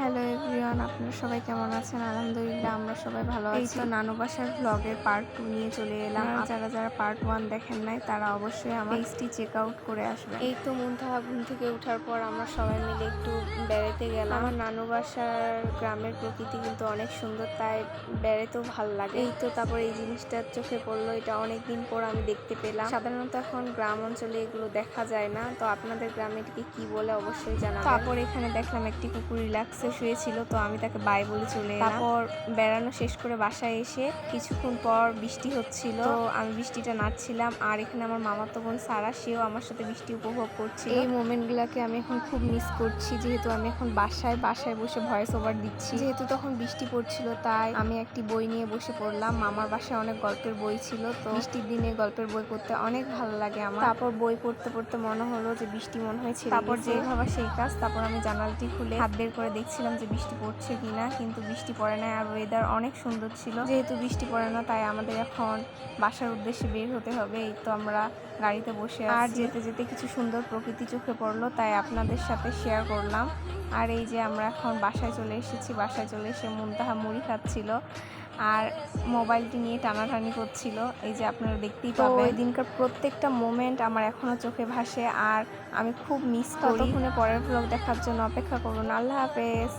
Hello everyone আপনারা সবাই কেমন আছেন? আলহামদুলিল্লাহ আমরা সবাই ভালো আছি। তো নানু বাসার ব্লগের পার্ট টু নিয়ে চলে এলাম। যারা যারা পার্ট ওয়ান দেখেন নাই তারা অবশ্যই আমার পেজটি চেক আউট করে আসবে এই তো মুন্তাহা ঘুম থেকে ওঠার পর আমরা সবাই মিলে একটু বেড়াতে গেলাম। আমার নানু বাসার গ্রামের প্রকৃতি কিন্তু অনেক সুন্দর তাই বেড়াতেও ভালো লাগে। এই তো তারপর এই জিনিসটা চোখে পড়ল এটা অনেক দিন পর আমি দেখতে পেলাম। সাধারণত এখন গ্রাম অঞ্চলে এগুলো দেখা যায় না তো আপনাদের গ্রামে এটিকে কি বলে অবশ্যই জানাবেন। তারপর এখানে দেখলাম একটি কুকুর রিল্যাক্সে শুয়েছিল তো আমি তাকে বাই বলে চলে তারপর বেড়ানো শেষ করে বাসায় এসে কিছুক্ষণ পর বৃষ্টি হচ্ছিল। তো আমি বৃষ্টিটা নাচছিলাম আর এখানে আমার মামাতো বোন সারা সেও আমার সাথে বৃষ্টি উপভোগ করছে এই মোমেন্টগুলোকে আমি এখন খুব মিস করছি যেহেতু আমি এখন বাসায় বাসায় বসে ভয়েস ওভার দিচ্ছি। যেহেতু তখন বৃষ্টি পড়ছিল তাই আমি একটি বই নিয়ে বসে পড়লাম। মামার বাসায় অনেক গল্পের বই ছিল তো বৃষ্টির দিনে গল্পের বই পড়তে অনেক ভালো লাগে আমার। তারপর বই পড়তে পড়তে মনে হলো যে বৃষ্টি মনে হয়েছে তারপর যে ভাবা সেই কাজ তারপর আমি জানালাটি খুলে হাত বের করে দেখছিলাম যে বৃষ্টি পড়ছে। কিনা কিন্তু বৃষ্টি পড়ে না আর ওয়েদার অনেক সুন্দর ছিল। যেহেতু বৃষ্টি পড়ে না তাই আমাদের এখন বাসার উদ্দেশ্যে বের হতে হবে। এই তো আমরা গাড়িতে বসে আর যেতে যেতে কিছু সুন্দর প্রকৃতি চোখে পড়ল তাই আপনাদের সাথে শেয়ার করলাম। আর এই যে আমরা এখন বাসায় চলে এসেছি বাসায় চলে এসে মুনতাহা মুড়ি খাচ্ছিল আর মোবাইলটি নিয়ে টানাটানি করছিল। এই যে আপনারা দেখতেই পাবেন। ওই দিনকার প্রত্যেকটা মোমেন্ট আমার এখনও চোখে ভাসে আর আমি খুব মিস করি। পরের ব্লগ দেখার জন্য অপেক্ষা করুন। আল্লাহ হাফেজ।